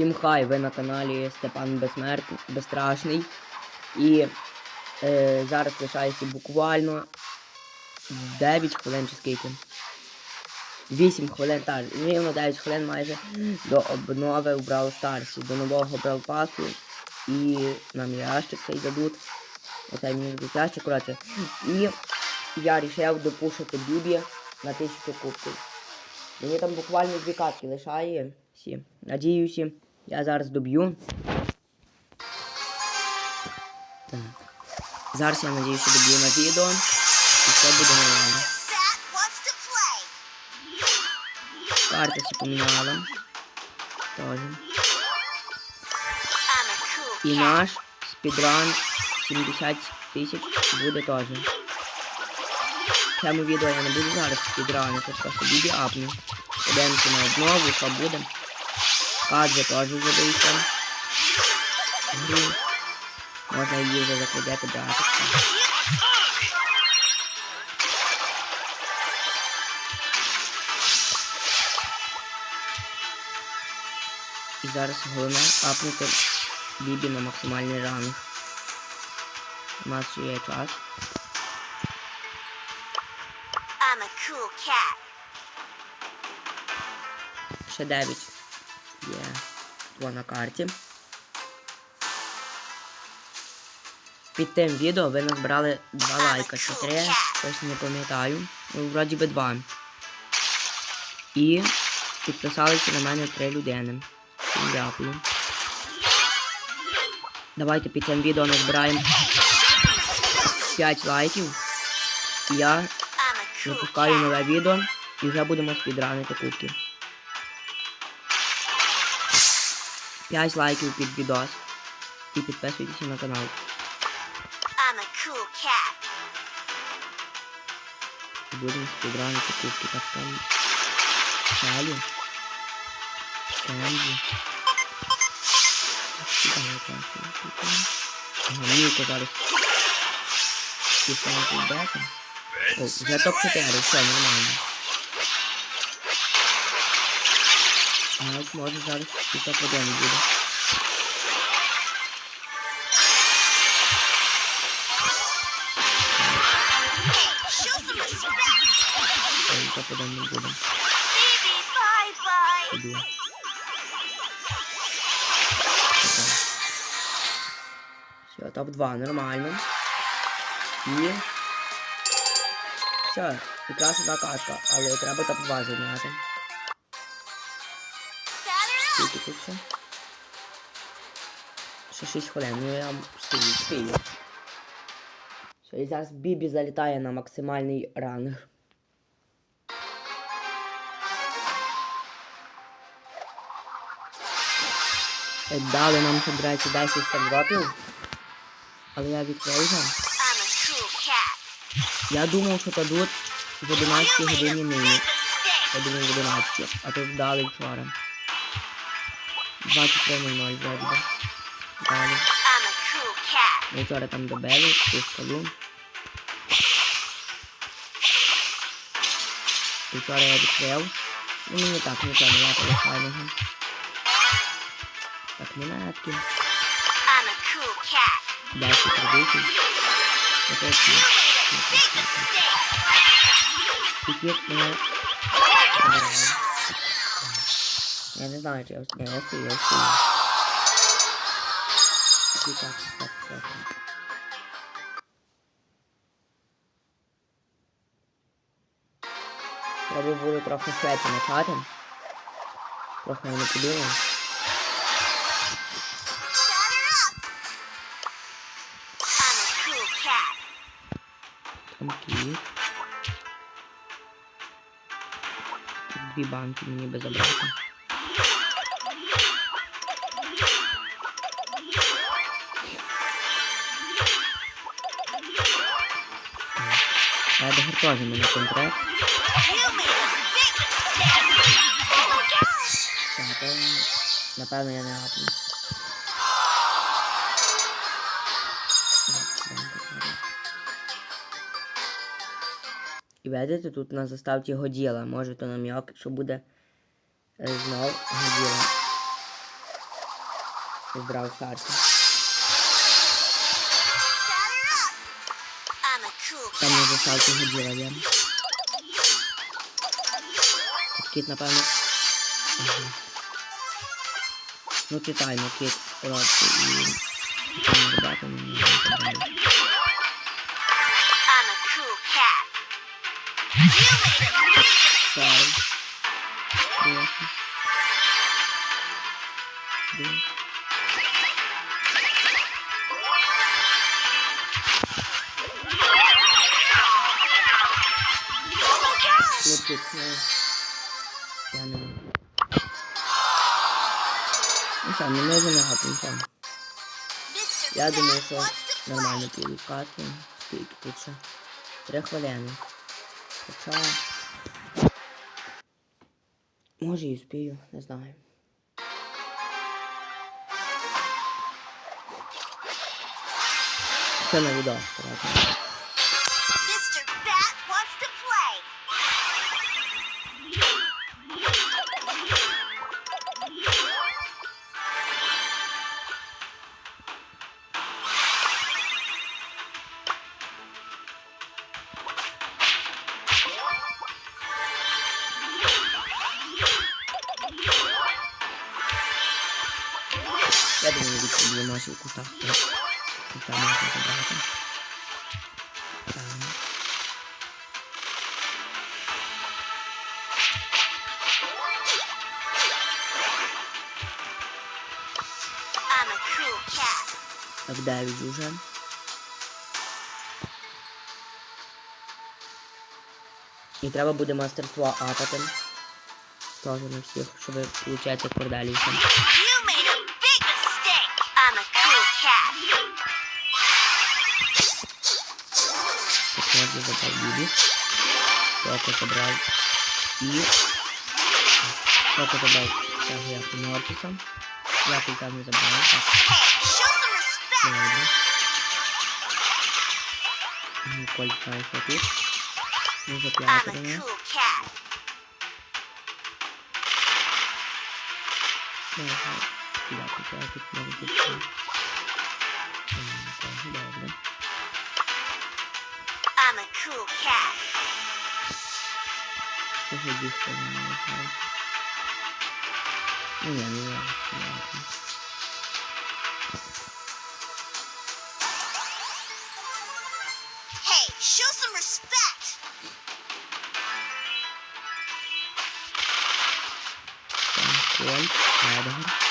Всім хай, ви на каналі Степан Безсмертний, Безстрашний. І е, зараз лишається буквально 9 хвилин чи скільки. 8 хвилин, так, рівно 9 хвилин майже до обнови в Brawl Stars, до нового Brawl Пасу. І нам ящик цей дадуть. Оце мені дадуть ящик, коротше. І я вирішив допушити Бібі на 1000 кубків. Мені там буквально дві катки лишає. Всі. Надіюся, я зараз доб'ю. Так. Зараз я надіюся доб'ю на відео. І все буде нормально. Карти всі поміняла. Тоже. І наш спідран 70 тисяч буде теж. Цьому відео я не буду зараз спідранити, просто бібі апну. Подивимося на обнову, що буде. Кадзе теж забився. Гру. Можна її вже закладати брати. І зараз головне апнути бібі на максимальний ранг. У нас ще є час. I'm a cool cat. Ще 9 є два на карті. Під тим відео ви назбирали 2 лайка чи 3, щось не пам'ятаю. Ну, вроді би 2. І підписалися на мене 3 людини. Дякую. Давайте під цим відео назбираємо 5 лайків. Я випускаю нове відео і вже будемо спідранити кубки. 5 лайків під відос. І підписуйтесь на канал. I'm a cool cat. І будемо спідранити кубки. Так там. Далі. Кензі. Мілко зараз. Підтримати бета. О, вже топ-4, все, нормально. Навіть може зараз і топ-1 буде. Show some respect. Ой, топ-1 не буде. Baby, bye bye. Іду. Все, топ-2, нормально. І... Все, якраз одна катка, але треба топ-2 зайняти. Скільки тут ще? Ще 6 хвилин, ну я спію, спію. Все, і зараз Бібі залітає на максимальний ранг. Е, Дали нам ще, до речі, 10 стардропів. Але я відкрив вже. I'm a cool cat. Я думав, що дадуть в 11 годині нині. Я думаю, в 11, а тут дали вчора. 23.00 вроді. Далі. Ми вчора там добили цю скалу. І вчора я відкрив. Ну мені так нічого не варто файного. Так, монетки. 10 кредитів. Тікет мене. Я не знаю, чи я встиг. Я встиг, я встиг. І так, так, так. Треба було трохи швидше почати. Трохи я не подумав. Batter up. I'm a cool my gosh. Все, напевно, напевно я не гапну. І видите, тут на заставці годіла. Може то нам'як, що буде е, знов годіла. в Brawl a cool Там на cat. заставці годіла є. Тут кіт, напевно. Ага. Ну, читаємо кіт коротше і... Там ребята не Що, не не гати, Я думаю, що нормально підуть катки. Скільки тут ще? Три хвилини. Хоча... Може і успію, не знаю. Це на відео, коротше. В кустах. Куста можна забрати. Cat. Так, 9 уже. І треба буде мастерство апати. Тоже на всіх, щоб получати корделіше. Так, можна забрав Бібі. Токо забрав. І... Токо забрав цього як Мортиса. Я тут там не забрав. Так, Hey, show some respect. добре. Ніколь знає, що тут. Ну, I'm зап'яти a до нас. cool cat. Ага. Сюди купляю, тут може бути. Cool cat. Що ж бігти не знаю. Ну, ні, не знаю. Hey, show some respect. Там Кольт,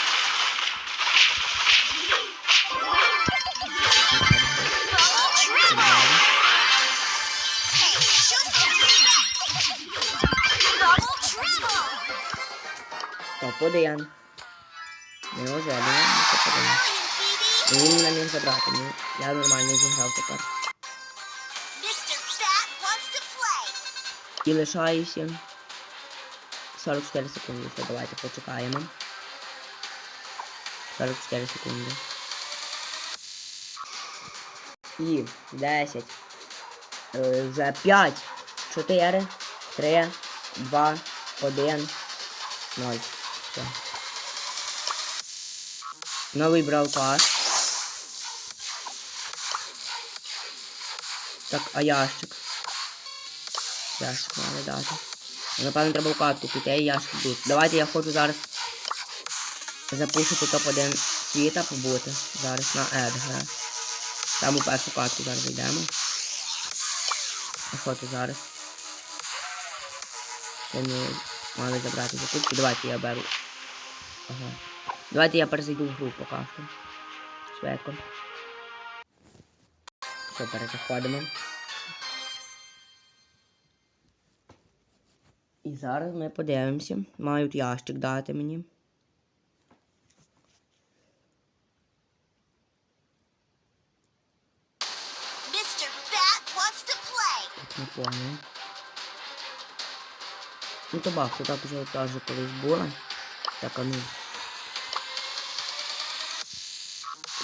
Топ-1. Неожиданно, ну топ-1. Brilliant, І він не міг забрати, ну, я нормально зіграв тепер. І лишаюся 44 секунди. Все, давайте почекаємо. 44 секунди. І 10. Е, вже 5, 4, 3, 2, 1, 0. Все. Новий брав пас. Так, а ящик? Ящик мали дати. Напевно, треба в катку піти і ящик тут. Давайте я хочу зараз запушити топ-1 світа побути. Зараз на Едгара. Там у першу катку зараз йдемо. А що зараз? Це ми мали забрати закупки. Давайте я беру. Ага. Давайте я перезайду в гру поки що. Швидко. Все, перезаходимо. І зараз ми подивимося. Мають ящик дати мені. Wants to play. Так не понял. Ну то бах, то так вже теж колись було. Так, а ну.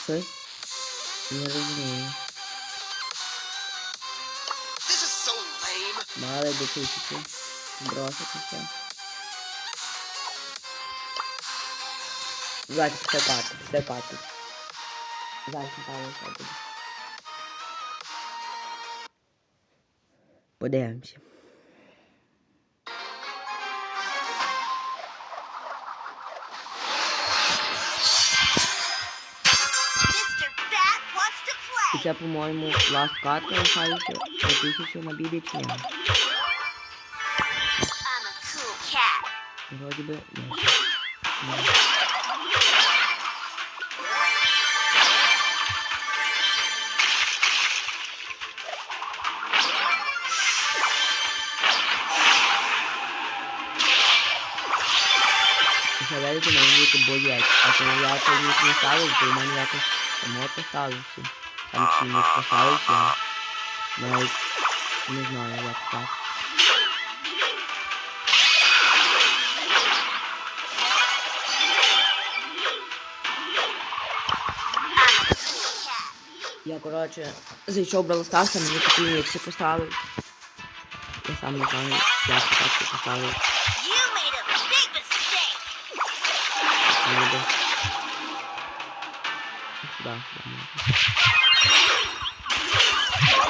Щось? Не розумію. Мали до тисячі. Бросити все. Давайте все карти, все карти. Зараз напевно все буде. Подивимося. To І play. це, по-моєму, ласт катка лишається по тисячу на бібі чи ні? I'm a cool cat. Вроді би, ні. Ні. Ще великі на віку боєць, а коли я цей вік не ставив, то в мене якось само поставився. Там ці вік поставився. Навіть не знаю, як так. Я, коротше, зайшов Brawl Stars, мені такі нікси поставив. Я сам не знаю, як так це поставив. You made a big mistake. Буду.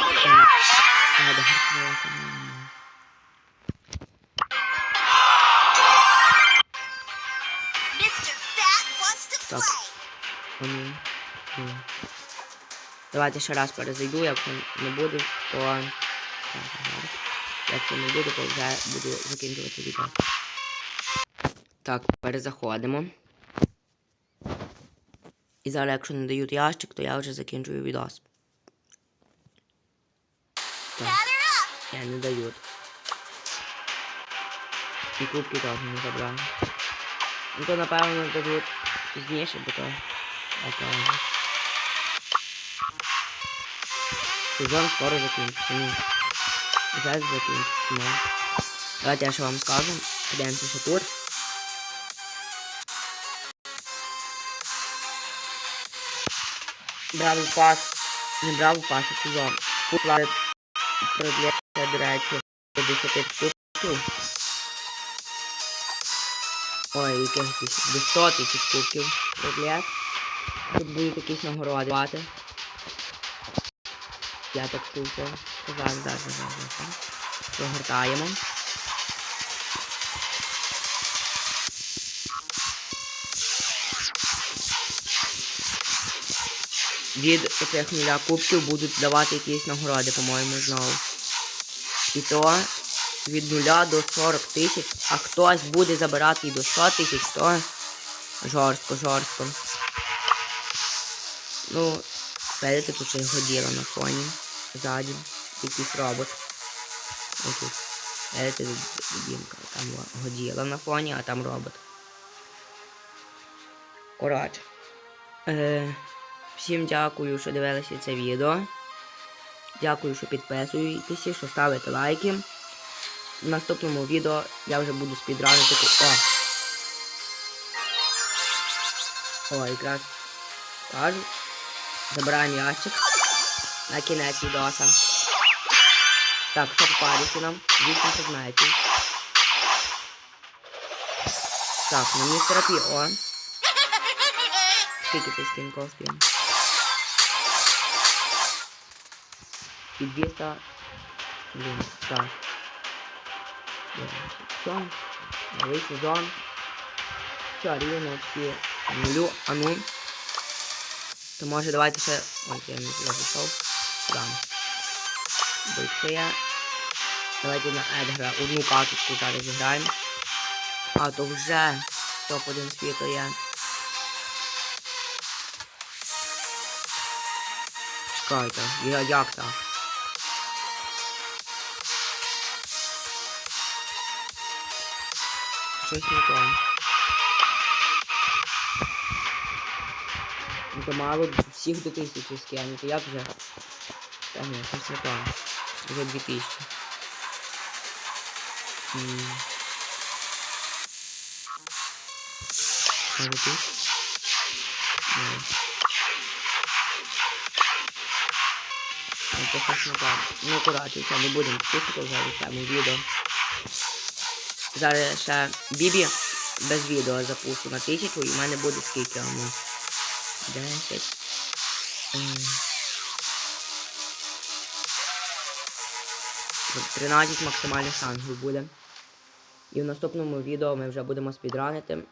My gosh. Надо Так. Вони. Давайте ще раз перезайду, якщо не буде, то. Якщо не буде, то вже буду закінчувати відео. Так, перезаходимо. І зараз, якщо не дають ящик, то я вже закінчую відос. Так, я не дають. І кубки теж не забрали. Ну то напевно дадуть пізніше, бо то. Напевно. Сезон скоро закінчиться. Ні. Вже закінчиться. Давайте я ще вам скажу. Подивимося ще тут. Бравл пас. Не бравл пас, а сезон. Тут плавить продлється, до речі, до 10 кубків. Ой, яких до 100 тисяч кубків продлять. Тут будуть якісь нагороди. Я так. Зараз, зараз, зараз, зараз. Прогортаємо. Від цих нуля кубків будуть давати якісь нагороди, по-моєму, знову. І то від нуля до 40 тисяч, а хтось буде забирати і до 100 тисяч, то жорстко, жорстко. Ну, видите, тут ще його діло на фоні. Ззаді. Якийсь робот. Ось тут. Тут дімка. Там годіла на фоні, а там робот. Коротше. Е, всім дякую, що дивилися це відео. Дякую, що підписуєтеся, що ставите лайки. В наступному відео я вже буду спідранити. О! О, якраз кажу. Забираємо ящик. На кінець відоса. Так, що попадеться нам? 8 предметів. Так, на містера Пі. О. Скільки цей скін коштує? І 200... Блін, так. Все. Новий сезон. Все, рівно всі нулю. А ну. То може давайте ще... Ой, я не зайшов. Дам. Бойце. Давайте на Едгара одну карточку зараз зіграємо. А, то вже топ-1 світу є. Чекайте, я як так? Щось не то. Ну то мало всіх до тисячі скинути, як вже? Та ні, щось не то. Вже дві тисячі. Може тут? Ні. Ну, це щось не так. Ну, коротше, це не будемо писати в цьому відео. Зараз ще Бібі без відео запущу на тисячу і в мене буде скільки воно? 10. ем, 13 максимальних шансів буде. І в наступному відео ми вже будемо спідранити.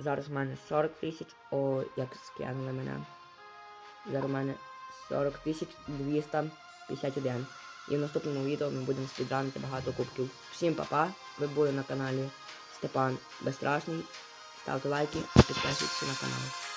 Зараз в мене 40 тисяч. О, як скинули мене. Зараз в мене 40 тисяч 251. І в наступному відео ми будемо спідранити багато кубків. Всім па-па. Ви були на каналі Степан Безстрашний. Ставте лайки і підписуйтесь на канал.